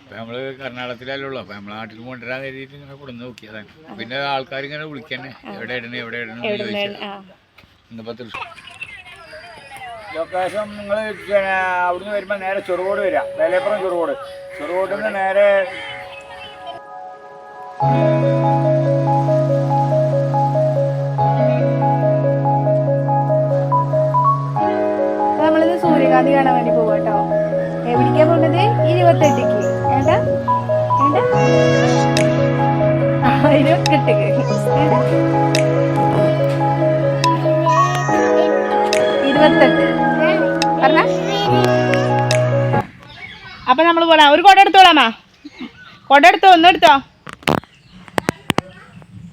അപ്പം നമ്മൾ കർണാടകത്തിലല്ലേ ഉള്ളൂ അപ്പം നമ്മളെ നാട്ടിൽ കൊണ്ടുവരാൻ കരുതിയിട്ട് ഇങ്ങനെ കൊടുന്ന് നോക്കിയതാണ്. പിന്നെ ആൾക്കാർ ഇങ്ങനെ വിളിക്കന്നെ. എവിടെ ഇടണേ എവിടെ ഇടണേ എന്ന് ചോദിച്ചാൽ ആ. ഇന്നിപ്പോൾ തൃശ്ശൂർ ലൊക്കേഷൻ നിങ്ങൾ അവിടുന്ന് വരുമ്പോൾ നേരെ ചെറുകോട് വരിക വേലപ്പുറം ചെറുകോട്. ചെറുകോട്ടിൽ നിന്ന് നേരെ സൂര്യകാന്തി കാണാൻ വേണ്ടി പോകട്ടോ കേട്ടോ എവിടേക്കാ പോകുന്നത് ഇരുപത്തെട്ടിക്ക്. ഇരുപത്തെട്ട്. പറഞ്ഞ? അപ്പൊ നമ്മൾ പോലാം ഒരു കൊട എടുത്തോളാമാ കൊട എടുത്തോ? ഒന്നെടുത്തോ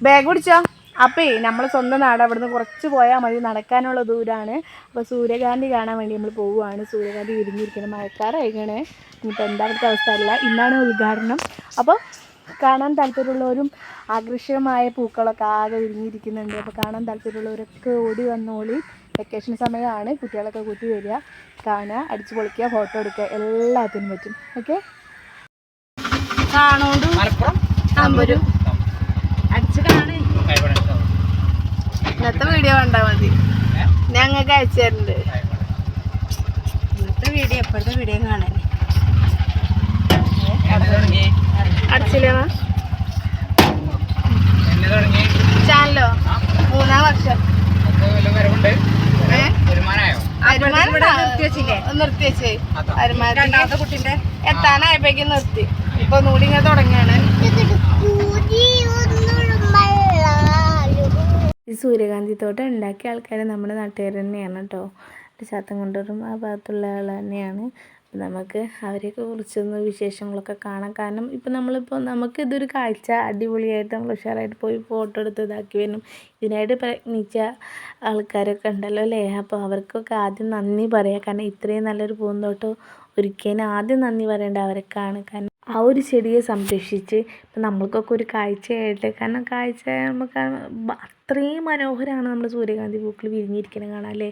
ബാഗ് പിടിച്ചോ അപ്പേ നമ്മൾ സ്വന്തം നാട് അവിടുന്ന് കുറച്ച് പോയാൽ മതി. നടക്കാനുള്ള ദൂരമാണ് അപ്പോൾ സൂര്യകാന്തി കാണാൻ വേണ്ടി നമ്മൾ പോവുകയാണ്. സൂര്യകാന്തി വിരിഞ്ഞിരിക്കണം മഴക്കാറായിക്കണേ. ഇനിയിപ്പോൾ എന്താ അവിടുത്തെ അവസ്ഥ അല്ല ഇന്നാണ് ഉദ്ഘാടനം. അപ്പോൾ കാണാൻ താല്പര്യമുള്ളവരും ആകർഷകമായ പൂക്കളൊക്കെ ആകെ വിരിഞ്ഞിരിക്കുന്നുണ്ട്. അപ്പോൾ കാണാൻ താല്പര്യമുള്ളവരൊക്കെ ഓടി വന്നോളി. വെക്കേഷൻ സമയമാണ്. കുട്ടികളൊക്കെ കൂട്ടി വരിക കാണുക അടിച്ചു പൊളിക്കുക ഫോട്ടോ എടുക്കുക. എല്ലാത്തിനും പറ്റും. ഓക്കെ മലപ്പുറം? അമ്പരും അടിച്ച് കാണേ ഇന്നത്തെ വീഡിയോ കണ്ടാ മതി. ഞങ്ങൾക്ക് അയച്ചു തരുന്നുണ്ട് ഇന്നത്തെ വീഡിയോ എപ്പോഴത്തെ വീഡിയോ കാണാൻ. അടിച്ചില്ലേ ചാനലോ? മൂന്നാം വർഷം. നിർത്തിവെച്ചേ വരുമാനം നിർത്തി വെച്ചേ വരുമാനത്തിന്റെ കുട്ടിന്റെ? എത്താനായപ്പോഴേക്കും നിർത്തി. ഇപ്പൊ ഒന്നുകൂടി ഇങ്ങനെ തുടങ്ങിയാണ് ഈ സൂര്യകാന്തി തോട്ടം ഉണ്ടാക്കിയ ആൾക്കാർ നമ്മുടെ നാട്ടുകാർ തന്നെയാണ് കേട്ടോ ശാത്തം കൊണ്ടുവരും ആ ഭാഗത്തുള്ള ആൾ തന്നെയാണ്. അപ്പം നമുക്ക് അവരെയൊക്കെ കുറിച്ചൊന്ന് വിശേഷങ്ങളൊക്കെ കാണാം. കാരണം ഇപ്പം നമ്മളിപ്പോൾ നമുക്ക് ഇതൊരു കാഴ്ച അടിപൊളിയായിട്ട് നമ്മൾ ഉഷാറായിട്ട് പോയി ഫോട്ടോ എടുത്ത് ഇതാക്കി വരും. ഇതിനായിട്ട് പ്രയത്നിച്ച ആൾക്കാരൊക്കെ ഉണ്ടല്ലോ അല്ലേ അപ്പോൾ അവർക്കൊക്കെ ആദ്യം നന്ദി പറയാം. കാരണം ഇത്രയും നല്ലൊരു പൂന്തോട്ടം ഒരുക്കിയതിന് ആദ്യം നന്ദി പറയേണ്ട അവർക്കാണ് കാരണം ആ ഒരു ചെടിയെ സംരക്ഷിച്ച് ഇപ്പം നമ്മൾക്കൊക്കെ ഒരു കാഴ്ചയായിട്ട് കാരണം കാഴ്ച നമുക്ക് അത്രയും മനോഹരമാണ് നമ്മൾ സൂര്യകാന്തി പൂക്കൾ വിരിഞ്ഞിരിക്കുന്നത് കാണാൻ അല്ലേ?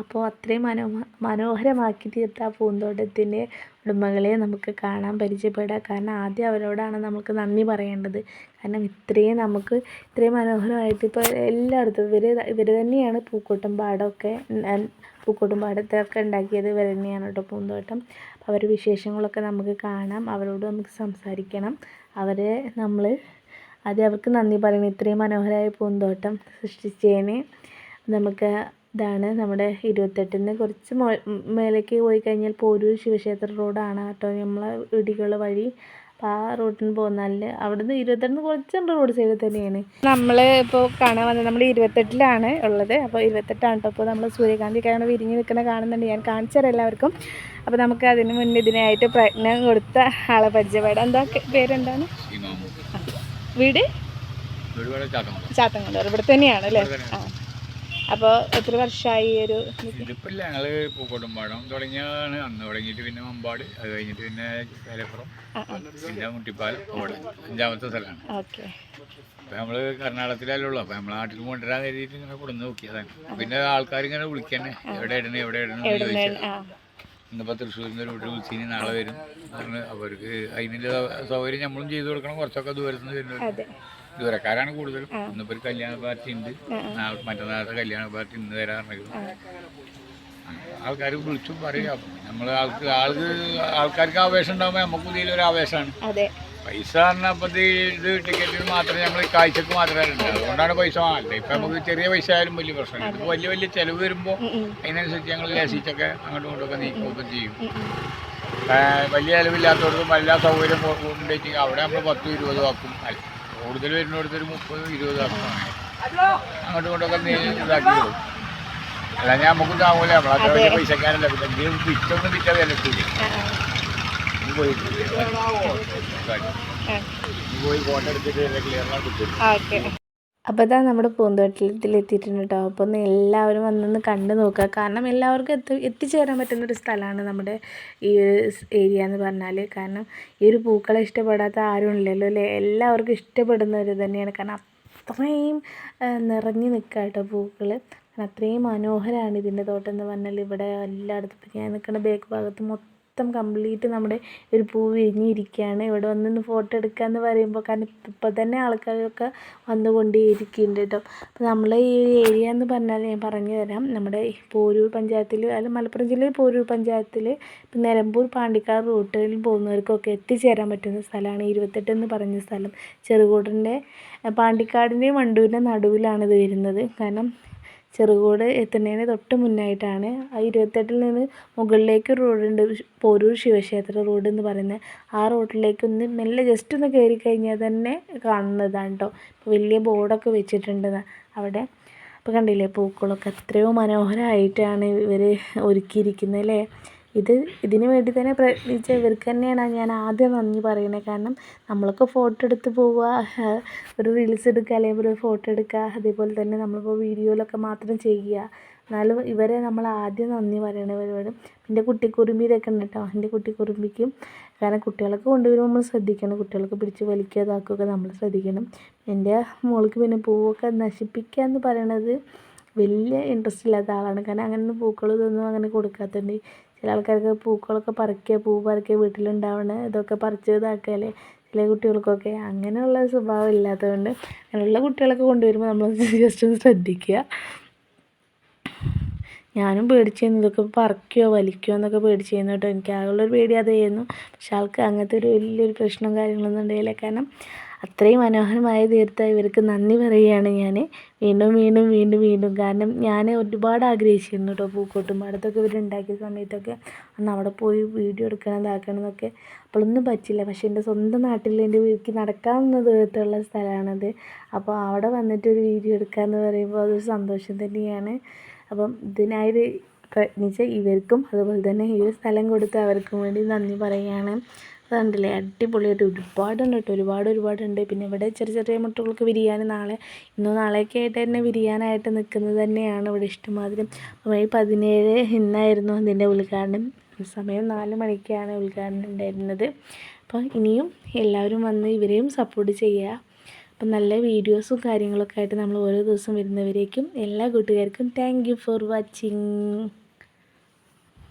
അപ്പോൾ അത്രയും മനോ മനോഹരമാക്കി തീർത്ത ആ പൂന്തോട്ടത്തിന്റെ ഉടമകളെ നമുക്ക് കാണാൻ പരിചയപ്പെടാം കാരണം ആദ്യം അവരോടാണ് നമുക്ക് നന്ദി പറയേണ്ടത്. കാരണം ഇത്രയും നമുക്ക് ഇത്രയും മനോഹരമായിട്ട് ഇപ്പോൾ എല്ലായിടത്തും ഇവർ ഇവർ തന്നെയാണ് പൂക്കോട്ടം പാടമൊക്കെ ന- പൂക്കോട്ടും പാടത്തൊക്കെ ഉണ്ടാക്കിയത് ഇവർ തന്നെയാണ് കേട്ടോ പൂന്തോട്ടം. അപ്പോൾ വിശേഷങ്ങളൊക്കെ നമുക്ക് കാണാം. അവരോട് നമുക്ക് സംസാരിക്കണം. അവരെ നമ്മൾ അത് അവർക്ക് നന്ദി പറയണം. ഇത്രയും മനോഹരമായ പൂന്തോട്ടം സൃഷ്ടിച്ചതിന് നമുക്ക് ഇതാണ് നമ്മുടെ ഇരുപത്തെട്ടിന് കുറച്ച് മേലേക്ക് പോയി കഴിഞ്ഞാൽ പോരൂർ ശിവക്ഷേത്ര റോഡാണ് കേട്ടോ നമ്മളെ ഇടികൾ വഴി. ആ റൂട്ടിന് പോന്നാൽ അവിടുന്ന് ഇരുപത്തെട്ടിന് കുറച്ച് റോഡ് സൈഡിൽ തന്നെയാണ്. നമ്മൾ ഇപ്പോൾ കാണാൻ വന്നത് നമ്മൾ ഇരുപത്തെട്ടിലാണ് ഉള്ളത്. അപ്പോൾ ഇരുപത്തെട്ടാണ് കേട്ടോ. അപ്പോൾ നമ്മൾ സൂര്യകാന്തി കാരണം വിരിഞ്ഞ് നിൽക്കുന്ന കാണുന്നുണ്ട്. ഞാൻ കാണിച്ചു തരാം എല്ലാവർക്കും. അപ്പോൾ നമുക്ക് അതിന് മുന്നേ ഇതിനായിട്ട് പ്രയത്നം കൊടുത്ത ആളെ പരിചയപ്പെടാം. എന്താ പേരെന്താണ്? വീട്? ചാത്തങ്ങൾ ഇവിടെ തന്നെയാണ് അല്ലേ? ആ. അപ്പോൾ എത്ര വർഷമായി ഒരു ഇതിപ്പോൾ ഞങ്ങൾ പൂക്കോട്ടുംപാടം തുടങ്ങിയാണ് അന്ന് തുടങ്ങിയിട്ട് പിന്നെ മമ്പാട് അത് കഴിഞ്ഞിട്ട് പിന്നെ വേലപ്പുറം പിന്നെ മുട്ടിപ്പാലം അവിടെ അഞ്ചാമത്തെ സ്ഥലമാണ്. ഓക്കെ. അപ്പം നമ്മൾ കർണാടകത്തിലല്ലേ ഉള്ളൂ അപ്പം നമ്മളെ നാട്ടിൽ കൊണ്ടുവരാൻ കരുതിയിട്ട് ഇങ്ങനെ കൊടുന്ന് നോക്കിയതാണ്. പിന്നെ ആൾക്കാർ ഇങ്ങനെ വിളിക്കന്നെ എവിടെ ഇടണേ എവിടെ ഇടണേ ആ. ഇന്നിപ്പോൾ തൃശ്ശൂരിൽ നിന്ന് ഒരു വീട്ടിൽ വിളിച്ചിനി നാളെ വരും. പറഞ്ഞ് അവർക്ക് അതിനുള്ള സൗകര്യം നമ്മളും ചെയ്തു കൊടുക്കണം. കുറച്ചൊക്കെ ദൂരത്തുനിന്ന് വരുന്നത് ദൂരക്കാരാണ് കൂടുതലും. ഇന്നിപ്പോ ഒരു കല്യാണ പാർട്ടി ഉണ്ട്. നാളെ മറ്റന്നാളത്തെ കല്യാണ പാർട്ടി ഇന്ന് തരാൻ ആൾക്കാർ വിളിച്ചു പറയാ. നമ്മൾ നമ്മൾ ആൾക്ക് ആൾക്ക് ആൾക്കാർക്ക് ആവേശം ഉണ്ടാകുമ്പോൾ നമുക്ക് ഇതിലൊരു ആവേശമാണ്. പൈസ പറഞ്ഞപ്പോൾ ഇത് ടിക്കറ്റിന് മാത്രമേ നമ്മൾ കാഴ്ചക്ക് മാത്രമേ ഉണ്ട് അതുകൊണ്ടാണ് പൈസ വാങ്ങുന്നത് ഇപ്പം നമുക്ക് ചെറിയ പൈസ ആയാലും വലിയ പ്രശ്നമാണ് ഇത് വലിയ വലിയ ചെലവ് വരുമ്പോൾ അതിനനുസരിച്ച് ഞങ്ങൾ ലേശിച്ചൊക്കെ അങ്ങോട്ടും ഇങ്ങോട്ടൊക്കെ നീക്കുകയൊക്കെ ചെയ്യും. വലിയ ചിലവില്ലാത്തവർക്കും എല്ലാ സൗകര്യം ഉണ്ടെങ്കിൽ അവിടെ നമ്മൾ പത്തും ഇരുപതും ആക്കും. അല്ല, കൂടുതൽ വരുന്നിടത്ത് ഒരു മുപ്പത് ഇരുപത്. അങ്ങോട്ടും ഇങ്ങോട്ടൊക്കെ ഇതാക്കി വിടും അല്ല ഞാൻ നമുക്ക് താങ്ങൂല. നമ്മളത്ര വലിയ പൈസക്കാരല്ല. പിന്നെ എന്തെങ്കിലും വിറ്റൊന്നും വിറ്റ വിലക്കില്ല. പോയി ഫോട്ടോ എടുത്തിട്ട് ക്ലിയർ കിട്ടും അപ്പോൾ ഇതാ നമ്മുടെ പൂന്തോട്ടത്തിൽ എത്തിയിട്ടുണ്ട് കേട്ടോ. അപ്പോൾ ഒന്ന് എല്ലാവരും വന്നൊന്ന് കണ്ടു നോക്കുക. കാരണം എല്ലാവർക്കും എത്തി എത്തിച്ചേരാൻ പറ്റുന്ന ഒരു സ്ഥലമാണ് നമ്മുടെ ഈ ഒരു ഏരിയ എന്ന് പറഞ്ഞാൽ കാരണം ഈ ഒരു പൂക്കളെ ഇഷ്ടപ്പെടാത്ത ആരും ഇല്ലല്ലോ അല്ലേ? എല്ലാവർക്കും ഇഷ്ടപ്പെടുന്ന ഒരു തന്നെയാണ്. കാരണം അത്രയും നിറഞ്ഞു നിൽക്കുക കേട്ടോ പൂക്കൾ അത്രയും മനോഹരമാണ് ഇതിന്റെ തോട്ടം എന്ന് പറഞ്ഞാൽ ഇവിടെ എല്ലായിടത്തും. ഞാൻ നിൽക്കുന്ന ബേക്ക് ഭാഗത്ത് മൊത്തം മൊത്തം കംപ്ലീറ്റ് നമ്മുടെ ഒരു പൂ വിരിഞ്ഞിരിക്കുകയാണ്. ഇവിടെ വന്നൊന്ന് ഫോട്ടോ എടുക്കുക എന്ന് പറയുമ്പോൾ കാരണം ഇപ്പോൾ തന്നെ ആൾക്കാരൊക്കെ വന്നുകൊണ്ടേയിരിക്കുന്നുണ്ട് കേട്ടോ. അപ്പോൾ നമ്മളെ ഈ ഏരിയ എന്ന് പറഞ്ഞാൽ ഞാൻ പറഞ്ഞു തരാം നമ്മുടെ പോരൂർ പഞ്ചായത്തിൽ അല്ല മലപ്പുറം ജില്ലയിൽ പോരൂർ പഞ്ചായത്തിൽ നിലമ്പൂർ പാണ്ടിക്കാട് റൂട്ടുകളിൽ പോകുന്നവർക്കൊക്കെ എത്തിച്ചേരാൻ പറ്റുന്ന സ്ഥലമാണ് ഇരുപത്തെട്ട് എന്ന് പറഞ്ഞ സ്ഥലം. ചെറുകോടിന്റെ പാണ്ടിക്കാടിന്റെയും വണ്ടൂരിന്റെ ഇത് വരുന്നത്. കാരണം ചെറുകോട് എത്തുന്നതിന് തൊട്ട് മുന്നായിട്ടാണ്. ആ ഇരുപത്തെട്ടിൽ നിന്ന് മുകളിലേക്ക് റോഡുണ്ട്. പോരൂർ ശിവക്ഷേത്ര റോഡ് എന്ന് പറയുന്നത്. ആ റോഡിലേക്ക് ഒന്ന് മെല്ലെ ജസ്റ്റ് ഒന്ന് കയറി കഴിഞ്ഞാൽ തന്നെ കാണുന്നതാണ് കേട്ടോ വലിയ ബോർഡൊക്കെ വെച്ചിട്ടുണ്ട് അവിടെ. അപ്പോൾ കണ്ടില്ലേ പൂക്കളൊക്കെ എത്രയോ മനോഹരമായിട്ടാണ് ഇവർ ഒരുക്കിയിരിക്കുന്നത് അല്ലേ ഇത് ഇതിന് വേണ്ടി തന്നെ പ്രയത്നിച്ച ഇവർക്ക് തന്നെയാണ് ഞാൻ ആദ്യം നന്ദി പറയുന്നത്. കാരണം നമ്മളൊക്കെ ഫോട്ടോ എടുത്ത് പോവുക ഒരു റീൽസ് എടുക്കുക അല്ലെങ്കിൽ ഒരു ഫോട്ടോ എടുക്കുക അതേപോലെ തന്നെ നമ്മളിപ്പോൾ വീഡിയോയിലൊക്കെ മാത്രം ചെയ്യുക. എന്നാലും ഇവരെ നമ്മൾ ആദ്യം നന്ദി പറയണവരോട് എന്റെ കുട്ടിക്കുറുമ്പി ഇതൊക്കെ ഉണ്ട് കേട്ടോ എന്റെ കുട്ടിക്കുറുമ്പിക്കും കാരണം കുട്ടികളൊക്കെ കൊണ്ടുവരുമ്പോൾ നമ്മൾ ശ്രദ്ധിക്കണം. കുട്ടികളൊക്കെ പിടിച്ച് വലിക്കുക ഇതാക്കുകയൊക്കെ നമ്മൾ ശ്രദ്ധിക്കണം. എന്റെ മോൾക്ക് പിന്നെ പൂവൊക്കെ നശിപ്പിക്കുക എന്ന് പറയണത് വലിയ ഇൻട്രസ്റ്റ് ഇല്ലാത്ത ആളാണ്. കാരണം അങ്ങനെ പൂക്കൾ ഇതൊന്നും അങ്ങനെ കൊടുക്കാത്തതുകൊണ്ട് ചില ആൾക്കാർക്ക് പൂക്കളൊക്കെ പറിക്കുക പൂ പറിക്കുക വീട്ടിലുണ്ടാവണ ഇതൊക്കെ പറിച്ച് ഇതാക്കല്ലേ ചില കുട്ടികൾക്കൊക്കെ. അങ്ങനെയുള്ള സ്വഭാവം ഇല്ലാത്തതുകൊണ്ട് അങ്ങനെയുള്ള കുട്ടികളൊക്കെ കൊണ്ടുവരുമ്പോൾ നമ്മൾ ജസ്റ്റ് ഒന്ന് ശ്രദ്ധിക്കുക. ഞാനും പേടിച്ചിരുന്നു ഇതൊക്കെ പറിക്കുകയോ വലിക്കുകയോ എന്നൊക്കെ പേടിച്ചിരുന്നു കേട്ടോ. എനിക്ക് ആകെയുള്ളൊരു പേടി അതായിരുന്നു പക്ഷെ ആൾക്ക് അങ്ങനത്തെ ഒരു വലിയൊരു പ്രശ്നവും കാര്യങ്ങളൊന്നും ഉണ്ടായില്ല. കാരണം അത്രയും മനോഹരമായ തീർത്ത ഇവർക്ക് നന്ദി പറയുകയാണ് ഞാൻ വീണ്ടും വീണ്ടും വീണ്ടും വീണ്ടും. കാരണം ഞാൻ ഒരുപാട് ആഗ്രഹിച്ചിരുന്നു കേട്ടോ പൂക്കോട്ടും. പാടത്തൊക്കെ ഇവർ ഉണ്ടാക്കിയ സമയത്തൊക്കെ അന്ന് അവിടെ പോയി വീഡിയോ എടുക്കണം ഇതാക്കണം എന്നൊക്കെ അപ്പോഴൊന്നും പറ്റില്ല. പക്ഷേ എന്റെ സ്വന്തം നാട്ടിൽ എന്റെ വീട്ടിൽ നടക്കാവുന്ന ദൂരത്തുള്ള സ്ഥലമാണത്. അപ്പോൾ അവിടെ വന്നിട്ട് ഒരു വീഡിയോ എടുക്കുക എന്ന് പറയുമ്പോൾ അതൊരു സന്തോഷം തന്നെയാണ്. അപ്പം ഇതിനായി പ്രയത്നിച്ച ഇവർക്കും അതുപോലെ തന്നെ ഈ ഒരു സ്ഥലം കൊടുത്ത് അവർക്കും വേണ്ടി നന്ദി പറയുകയാണ്. അതുണ്ടല്ലേ അടിപൊളിയായിട്ട് ഒരുപാടുണ്ട് കേട്ടോ. ഒരുപാട് ഒരുപാടുണ്ട്. പിന്നെ ഇവിടെ ചെറിയ ചെറിയ മുട്ടകൾക്ക് വിരിയാൻ നാളെ. ഇന്നോ നാളെയൊക്കെ ആയിട്ട് തന്നെ വിരിയാനായിട്ട് നിൽക്കുന്നത് തന്നെയാണ് ഇവിടെ ഇഷ്ടമാതിരി. മെയ് പതിനേഴ് ഇന്നായിരുന്നു അതിന്റെ ഉദ്ഘാടനം. സമയം നാല് മണിക്കാണ് ഉദ്ഘാടനം ഉണ്ടായിരുന്നത്. അപ്പോൾ ഇനിയും എല്ലാവരും വന്ന് ഇവരെയും സപ്പോർട്ട് ചെയ്യുക. അപ്പം നല്ല വീഡിയോസും കാര്യങ്ങളൊക്കെ ആയിട്ട് നമ്മൾ ഓരോ ദിവസം വരുന്നവരേക്കും എല്ലാ കൂട്ടുകാർക്കും താങ്ക് ഫോർ വാച്ചിങ്